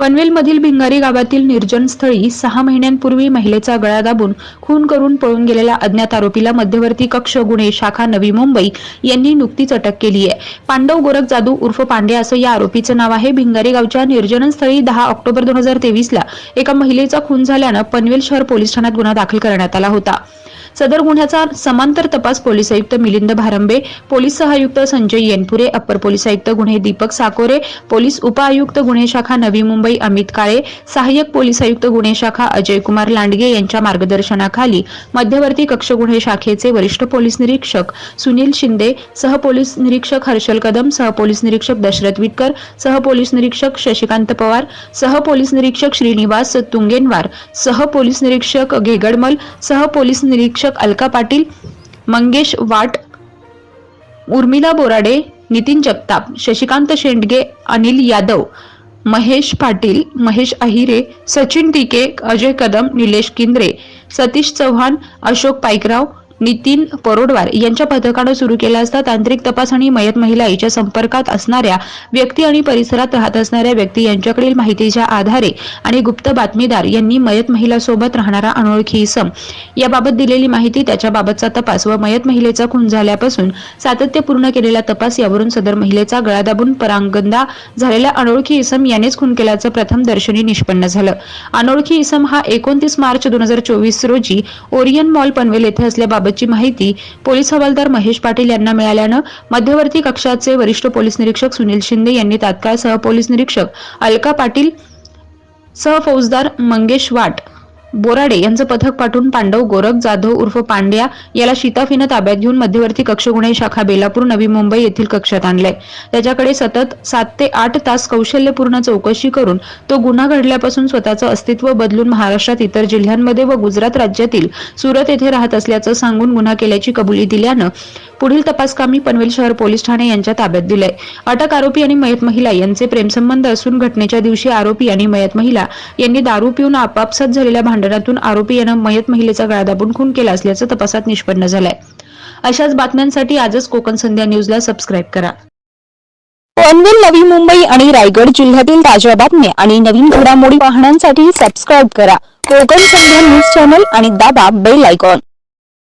पनवेलमधील भिंगारी गावातील निर्जन स्थळी सहा महिन्यांपूर्वी महिलेचा गळा दाबून खून करून पळून गेलेल्या अज्ञात आरोपीला मध्यवर्ती कक्ष गुन्हे शाखा नवी मुंबई यांनी नुकतीच अटक केली आहे. पांडव गोरख जाधव उर्फ पांडे असं या आरोपीचं नाव आहे. भिंगारी गावच्या निर्जन स्थळी दहा ऑक्टोबर दोन हजार तेवीसला एका महिलेचा खून झाल्यानं पनवेल शहर पोलीस ठाण्यात गुन्हा दाखल करण्यात आला होता. सदर गुन्ह्याचा समांतर तपास पोलीस आयुक्त मिलिंद भारंबे पोलीस सहआयुक्त संजय येनपुरे अप्पर पोलीस आयुक्त गुन्हे दीपक साकोरे पोलीस उपआयुक्त गुन्हे शाखा नवी मुंबई अमित काळे सहाय्यक पोलीस आयुक्त गुन्हे शाखा अजय कुमार लांडगे यांच्या मार्गदर्शनाखाली मध्यवर्ती कक्ष गुन्हे शाखेचे वरिष्ठ पोलीस निरीक्षक सुनील शिंदे सहपोलीस निरीक्षक हर्षल कदम सहपोलीस निरीक्षक दशरथ विटकर सहपोलीस निरीक्षक शशिकांत पवार सहपोलीस निरीक्षक श्रीनिवास तुंगेनवार सहपोलीस निरीक्षक घेगडमल सहपोलीस निरीक्षक अलका पाटील मंगेश वाट उर्मिला बोराडे नितीन जगताप शशिकांत शेंडगे अनिल यादव महेश पाटील महेश अहिरे सचिन तिके अजय कदम निलेश किंद्रे सतीश चव्हाण अशोक पाईकराव नितीन परोडवार यांच्या पथकानं सुरू केला असता तांत्रिक तपास आणि मयत महिला हिच्या संपर्कात असणाऱ्या व्यक्ती आणि परिसरात राहत असणाऱ्या व्यक्ती यांच्याकडील माहितीच्या आधारे आणि गुप्त बातमीदार यांनी मयत महिलासोबत राहणारा अनोळखी इसम याबाबत दिलेली माहिती त्याच्याबाबतचा तपास व मयत महिलेचा खून झाल्यापासून सातत्यपूर्ण केलेला तपास यावरून सदर महिलेचा गळा दाबून परांगंदा झालेल्या अनोळखी इसम यानेच खून केल्याचं प्रथम दर्शनी निष्पन्न झालं. अनोळखी इसम हा एकोणतीस मार्च दोन हजार चोवीस रोजी ओरियन मॉल पनवेल येथे असल्याबाबत याबाबतची माहिती पोलीस हवालदार महेश पाटील यांना मिळाल्यानं मध्यवर्ती कक्षाचे वरिष्ठ पोलीस निरीक्षक सुनील शिंदे यांनी तात्काळ सहपोलीस निरीक्षक अलका पाटील सहफौजदार मंगेश वाट बोराडे यांचं पथक पाठवून पांडव गोरख जाधव उर्फ पांड्या याला शिताफीनं ताब्यात घेऊन मध्यवर्ती कक्ष गुन्हे शाखा बेलापूर नवी मुंबई येथील कक्षात आणलंय. त्याच्याकडे सतत सात ते आठ तास कौशल्यपूर्ण चौकशी करून तो गुन्हा घडल्यापासून स्वतःचं अस्तित्व बदलून महाराष्ट्रात इतर जिल्ह्यांमध्ये व गुजरात राज्यातील सुरत येथे राहत असल्याचं सांगून गुन्हा केल्याची कबुली दिल्यानं पुढील तपासकामी पनवेल शहर पोलीस ठाणे यांच्या ताब्यात दिलंय. अटक आरोपी आणि मयत महिला यांचे प्रेमसंबंध असून घटनेच्या दिवशी आरोपी आणि मयत महिला यांनी दारू पिऊन आपापसात झालेल्या भांडणातून आरोपी यानं मयत महिलेचा गळा दाबून खून केला असल्याचं तपासात निष्पन्न झालंय. अशाच बातम्यांसाठी आजच कोकण संध्या न्यूजला सबस्क्राईब करा. पनवेल नवी मुंबई आणि रायगड जिल्ह्यातील ताज्या बातम्या आणि नवीन घडामोडी पाहण्यासाठी सबस्क्राईब करा. कोकण संध्या न्यूज चॅनल आणि दाबा बेल आयकॉन.